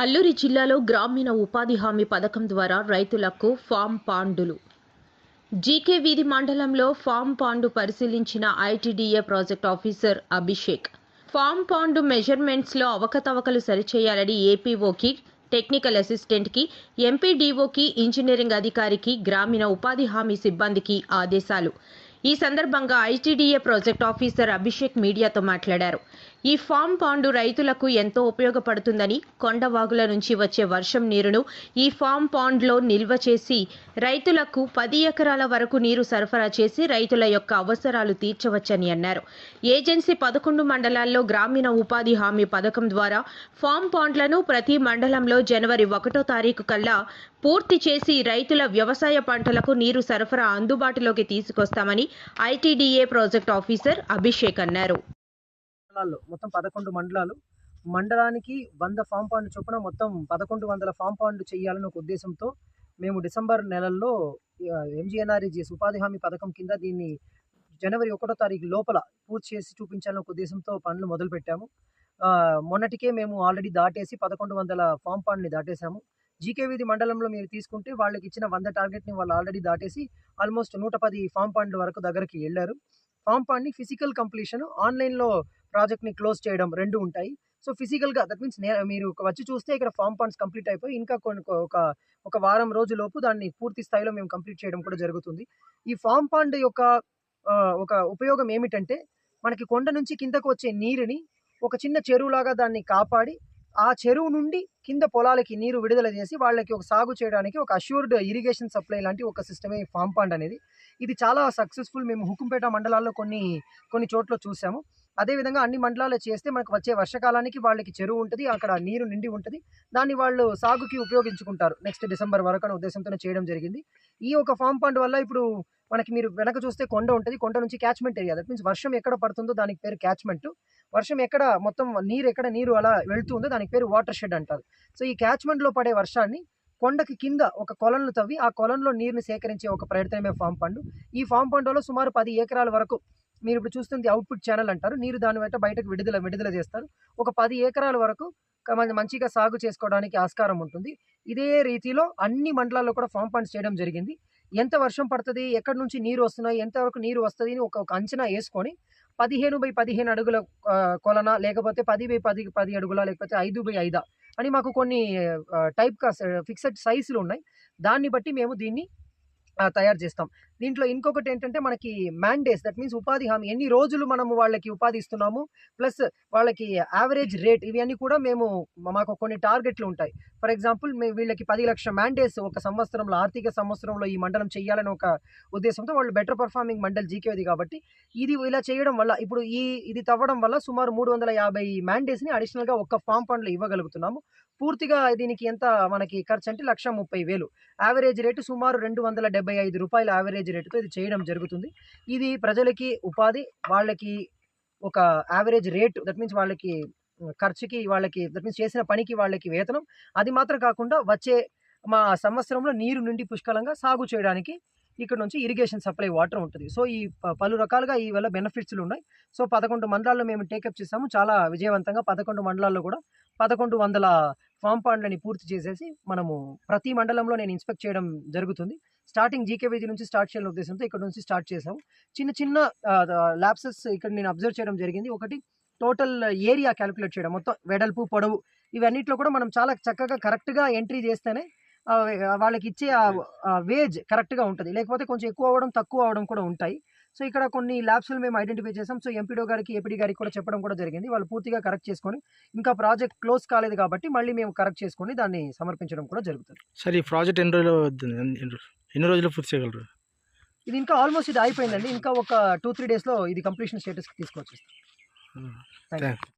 అల్లూరి జిల్లాలో గ్రామీణ ఉపాధి హామీ పథకం ద్వారా రైతులకు ఫామ్ పాండులు. జీకే వీధి మండలంలో ఫామ్ పాండు పరిశీలించిన ITDA project officer Abhishek. Farm pond మెజర్మెంట్స్లో అవకతవకలు సరిచేయాలని ఏపీఓకి టెక్నికల్ అసిస్టెంట్కి ఎంపీడీఓకి ఇంజనీరింగ్ అధికారికి గ్రామీణ ఉపాధి హామీ సిబ్బందికి ఆదేశాలు. ఈ సందర్భంగా ఐటీడీఏ ప్రాజెక్ట్ ఆఫీసర్ అభిషేక్ మీడియాతో మాట్లాడారు. ఈ ఫామ్ పాండు రైతులకు ఎంతో ఉపయోగపడుతుందని కొండవాగుల నుంచి వచ్చే వర్షం నీరును ఈ ఫామ్ పాండ్లో నిల్వ చేసి రైతులకు పది ఎకరాల వరకు నీరు సరఫరా చేసి రైతుల యొక్క అవసరాలు తీర్చవచ్చని అన్నారు. ఏజెన్సీ పదకొండు మండలాల్లో గ్రామీణ ఉపాధి హామీ పథకం ద్వారా ఫామ్ పాండ్లను ప్రతి మండలంలో జనవరి ఒకటో తారీఖు కల్లా పూర్తి చేసి రైతుల వ్యవసాయ పంటలకు నీరు సరఫరా అందుబాటులోకి తీసుకొస్తామని ఐటీడీఏ ప్రాజెక్ట్ ఆఫీసర్ అభిషేక్ అన్నారు. మండలాల్లో మొత్తం పదకొండు మండలాలు. మండలానికి వంద ఫామ్ పాండ్ చొప్పున మొత్తం పదకొండు వందల ఫామ్ పాండ్ చేయాలని ఒక ఉద్దేశంతో మేము డిసెంబర్ నెలల్లో ఎంజీఎన్ఆర్ఈజీఎస్ ఉపాధి హామీ పథకం కింద దీన్ని జనవరి ఒకటో తారీఖు లోపల పూర్తి చేసి చూపించాలని ఒక ఉద్దేశంతో పనులు మొదలుపెట్టాము. మొన్నటికే మేము ఆల్రెడీ దాటేసి పదకొండు వందల ఫామ్ పాండ్ని దాటేసాము జీకే మండలంలో మీరు తీసుకుంటే వాళ్ళకి ఇచ్చిన వంద టార్గెట్ని వాళ్ళు ఆల్రెడీ దాటేసి ఆల్మోస్ట్ నూట పది ఫామ్ పాండ్ వరకు దగ్గరికి వెళ్ళారు. ఫామ్ పాండ్ని ఫిజికల్ కంప్లీషన్ ఆన్లైన్లో ప్రాజెక్ట్ని క్లోజ్ చేయడం రెండు ఉంటాయి. సో ఫిజికల్గా దట్ మీన్స్ మీరు వచ్చి చూస్తే ఇక్కడ ఫామ్ పాండ్స్ కంప్లీట్ అయిపోయి ఇంకా కొన్ని ఒక ఒక వారం రోజులోపు దాన్ని పూర్తి స్థాయిలో మేము కంప్లీట్ చేయడం కూడా జరుగుతుంది. ఈ ఫామ్ పాండ్ యొక్క ఒక ఉపయోగం ఏమిటంటే మనకి కొండ నుంచి కిందకు వచ్చే నీరుని ఒక చిన్న చెరువులాగా దాన్ని కాపాడి ఆ చెరువు నుండి కింద పొలాలకి నీరు విడుదల చేసి వాళ్ళకి ఒక సాగు చేయడానికి ఒక అష్యూర్డ్ ఇరిగేషన్ సప్లై లాంటి ఒక సిస్టమే ఫామ్ పాండ్ అనేది. ఇది చాలా సక్సెస్ఫుల్ మేము హుకుంపేట మండలాల్లో కొన్ని కొన్ని చోట్ల చూసాము. అదేవిధంగా అన్ని మండలాల్లో చేస్తే మనకు వచ్చే వర్షకాలానికి వాళ్ళకి చెరువు ఉంటుంది అక్కడ నీరు నిండి ఉంటుంది. దాన్ని వాళ్ళు సాగుకి ఉపయోగించుకుంటారు. నెక్స్ట్ డిసెంబర్ వరకు అనే ఉద్దేశంతో చేయడం జరిగింది. ఈ ఒక ఫామ్ పాండ్ వల్ల ఇప్పుడు మనకి మీరు వెనక చూస్తే కొండ ఉంటుంది. కొండ నుంచి క్యాచ్మెంట్ ఏరియా దట్ మీన్స్ వర్షం ఎక్కడ పడుతుందో దానికి పేరు క్యాచ్మెంట్ వర్షం ఎక్కడ మొత్తం నీరు ఎక్కడ నీరు అలా వెళ్తుందో దానికి పేరు వాటర్ షెడ్ అంటారు. సో ఈ క్యాచ్మెంట్లో పడే వర్షాన్ని కొండకి కింద ఒక కొలంను తవ్వి ఆ కొలంలో నీరుని సేకరించే ఒక ప్రయత్నమే ఫామ్ పండు. ఈ ఫామ్ పండులో సుమారు పది ఎకరాల వరకు మీరు ఇప్పుడు చూస్తుంది అవుట్పుట్ ఛానల్ అంటారు. నీరు దాని వెంట బయటకు విడుదల విడుదల చేస్తారు. ఒక పది ఎకరాల వరకు మంచిగా సాగు చేసుకోవడానికి ఆస్కారం ఉంటుంది. ఇదే రీతిలో అన్ని మండలాల్లో కూడా ఫామ్ పండ్స్ చేయడం జరిగింది. ఎంత వర్షం పడుతుంది ఎక్కడి నుంచి నీరు వస్తున్నాయి ఎంతవరకు నీరు వస్తుంది అని ఒక అంచనా వేసుకొని పదిహేను బై పదిహేను అడుగుల కొలన లేకపోతే పది బై పది పది అడుగుల లేకపోతే ఐదు బై ఐదా అని మాకు కొన్ని టైప్ కా ఫిక్సెడ్ సైజులు ఉన్నాయి. దాన్ని బట్టి మేము దీన్ని తయారు చేస్తాం. దీంట్లో ఇంకొకటి ఏంటంటే మనకి మ్యాండేస్ దట్ మీన్స్ ఉపాధి హామీ ఎన్ని రోజులు మనము వాళ్ళకి ఉపాధి ఇస్తున్నాము ప్లస్ వాళ్ళకి యావరేజ్ రేట్ ఇవన్నీ కూడా మేము మాకు కొన్ని టార్గెట్లు ఉంటాయి. ఫర్ ఎగ్జాంపుల్ మేము వీళ్ళకి పది లక్షల మ్యాండేస్ ఒక సంవత్సరంలో ఆర్థిక సంవత్సరంలో ఈ మండలం చేయాలని ఒక ఉద్దేశంతో వాళ్ళు బెటర్ పర్ఫార్మింగ్ మండల్ జీకేది కాబట్టి ఇది ఇలా చేయడం వల్ల ఇప్పుడు ఈ ఇది తవ్వడం వల్ల సుమారు మూడు వందల యాభై మ్యాండేస్ని అడిషనల్గా ఒక్క ఫామ్ ఫండ్లో ఇవ్వగలుగుతున్నాము. పూర్తిగా దీనికి ఎంత మనకి ఖర్చు అంటే లక్ష ముప్పై వేలు. యావరేజ్ రేటు సుమారు రెండు వందల డెబ్బై ఐదు రూపాయల యావరేజ్ రేటుతో ఇది చేయడం జరుగుతుంది. ఇది ప్రజలకి ఉపాధి వాళ్ళకి ఒక యావరేజ్ రేటు దట్ మీన్స్ వాళ్ళకి ఖర్చుకి వాళ్ళకి దట్ మీన్స్ చేసిన పనికి వాళ్ళకి వేతనం. అది మాత్రం కాకుండా వచ్చే మా సంవత్సరంలో నీరు నుండి పుష్కలంగా సాగు చేయడానికి ఇక్కడ నుంచి ఇరిగేషన్ సప్లై వాటర్ ఉంటుంది. సో ఈ పలు రకాలుగా ఈ వల్ల బెనిఫిట్స్లు ఉన్నాయి. సో పదకొండు మండలాల్లో మేము టేకప్ చేసాము చాలా విజయవంతంగా పదకొండు మండలాల్లో కూడా పదకొండు వందల ఫామ్ పాండ్లని పూర్తి చేసేసి మనము ప్రతి మండలంలో నేను ఇన్స్పెక్ట్ చేయడం జరుగుతుంది. స్టార్టింగ్ జీకేవీజీ నుంచి స్టార్ట్ చేయాలని ఉద్దేశంతో ఇక్కడ నుంచి స్టార్ట్ చేసాము చిన్న చిన్న ల్యాబ్సెస్ ఇక్కడ నేను అబ్జర్వ్ చేయడం జరిగింది. ఒకటి టోటల్ ఏరియా క్యాలిక్యులేట్ చేయడం మొత్తం వెడల్పు పొడవు ఇవన్నిట్లో కూడా మనం చాలా చక్కగా కరెక్ట్గా ఎంట్రీ చేస్తేనే వాళ్ళకి ఇచ్చే వేజ్ కరెక్ట్గా ఉంటుంది. లేకపోతే కొంచెం ఎక్కువ అవ్వడం తక్కువ అవ్వడం కూడా ఉంటాయి. సో ఇక్కడ కొన్ని ల్యాబ్స్లు మేము ఐడెంటిఫై చేసాం. సో ఎంపీడో గారికి ఏపీడీ గారికి కూడా చెప్పడం కూడా జరిగింది. వాళ్ళు పూర్తిగా కరెక్ట్ చేసుకొని ఇంకా ప్రాజెక్ట్ క్లోజ్ కాలేదు కాబట్టి మళ్ళీ మేము కరెక్ట్ చేసుకొని దాన్ని సమర్పించడం కూడా జరుగుతుంది. సార్ ఈ ప్రాజెక్ట్ ఎన్ని రోజులు? ఎన్ని రోజులు- పూర్తి చేయగలరు? ఇది ఇంకా ఆల్మోస్ట్ ఇది అయిపోయిందండి. ఇంకా ఒక టూ త్రీ డేస్లో ఇది కంప్లీషన్ స్టేటస్కి తీసుకొచ్చేస్తాం. Thank you.